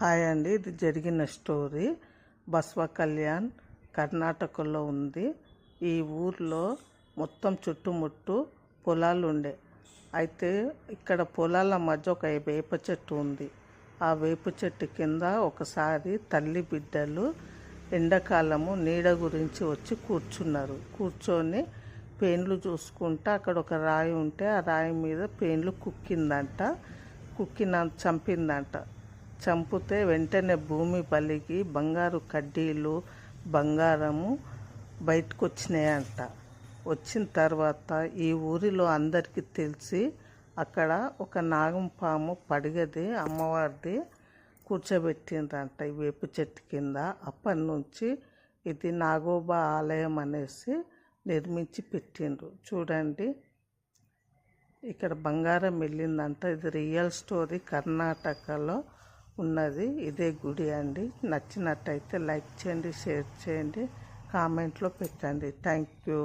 Hi అండి. ఇది జరిగిన స్టోరీ. బస్వ కళ్యాణ్ కర్ణాటకలో ఉంది. ఈ ఊర్లో మొత్తం చుట్టుముట్టు పొలాలు ఉండే. అయితే ఇక్కడ పొలాల మధ్య ఒక వేప చెట్టు ఉంది. ఆ వేప చెట్టు కింద ఒకసారి తల్లి బిడ్డలు ఎండాకాలము నీడ గురించి వచ్చి కూర్చున్నారు. కూర్చొని పేన్లు చూసుకుంటా అక్కడ ఒక రాయి ఉంటే ఆ రాయి మీద పేన్లు కుక్కిందంట. కుక్కిన చంపిందంట. చంపితే వెంటనే భూమి పలికి బంగారు కడ్డీలు బంగారము బయటకు వచ్చినాయంట వచ్చిన తర్వాత ఈ ఊరిలో అందరికీ తెలిసి అక్కడ ఒక నాగం పాము పడిగది అమ్మవారిది కూర్చోబెట్టిండ్రంట ఈ వేపు చెట్టు కింద. అప్పటి నుంచి ఇది నాగోబా ఆలయం అనేసి నిర్మించి పెట్టిండ్రు. చూడండి ఇక్కడ బంగారం వెళ్ళిందంట. ఇది రియల్ స్టోరీ కర్ణాటకలో. ఉన్నది. ఇదే గుడి అండి. నచ్చినట్టయితే లైక్ చేయండి షేర్ చేయండి కామెంట్లో పెట్టండి. Thank you.